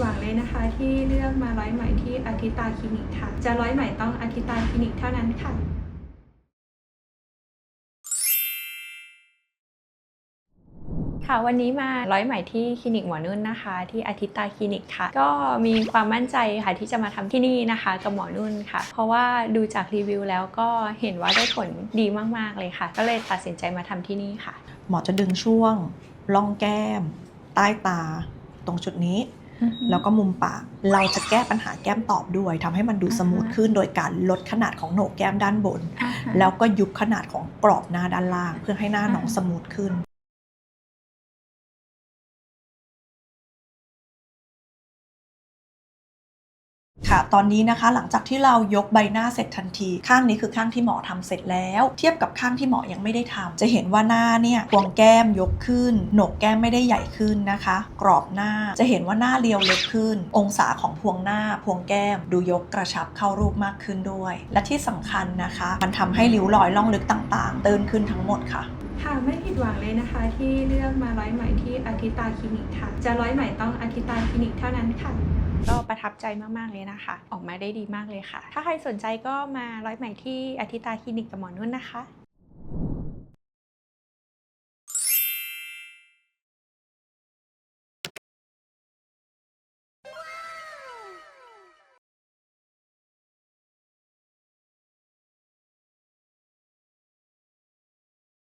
หวังเลยนะคะ ที่เลือกมาร้อยไหมที่อาทิตาคลินิกค่ะ จะร้อยไหมต้องอาทิตาคลินิกเท่านั้นค่ะค่ะวันนี้มาร้อยไหม่ที่คลินิกหมอนุ่นนะคะ ที่อาทิตตาคลินิกค่ะ ก็มีความมั่นใจค่ะที่จะมาทำที่นี่นะคะกับหมอนุ่นค่ะ เพราะว่าดูจากรีวิวแล้วก็เห็นว่าได้ผลดีมากๆเลยค่ะ ก็เลยตัดสินใจมาทำที่นี่ค่ะ หมอจะดึงช่วงร่องแก้ม ใต้ตา ตรงจุดนี้ แล้วก็มุมปาก เราจะแก้ปัญหาแก้มตอบด้วยทำให้มันดูอ่าฮะสมูทขึ้นโดยการลดขนาดของโหนกแก้มด้านบนอ่าฮะแล้วก็ยุบขนาดของกรอบหน้าด้านล่าง เพื่อให้หน้าน้องอ่าสมูทขึ้น ค่ะ ตอนนี้นะคะหลังจากที่เรายกใบหน้าเสร็จทันที ข้างนี้คือข้างที่หมอทำเสร็จแล้ว เทียบกับข้างที่หมอยังไม่ได้ทำจะเห็นว่าหน้าเนี่ยพวงแก้มยกขึ้นหนกแก้มไม่ได้ใหญ่ขึ้นนะคะ กรอบหน้าจะเห็นว่าหน้าเรียวเล็กขึ้น องศาของพวงหน้า พวงแก้ม ดูยกกระชับเข้ารูปมากขึ้นด้วย และที่สำคัญนะคะ มันทำให้ริ้วรอยล่องลึกต่างๆตื้นขึ้นทั้งหมดค่ะ ค่ะไม่ผิดหวังเลยนะคะที่เลือกมาร้อยไหมที่อาทิตาคลินิกค่ะ จะร้อยไหมต้องอาทิตาคลินิกเท่านั้นค่ะ ก็ประทับใจมาก ๆ เลยนะคะ ออกมาได้ดีมากเลยค่ะ ถ้าใครสนใจก็มาร้อยไหมที่อาทิตาคลินิกกับหมอนุ่นนะคะ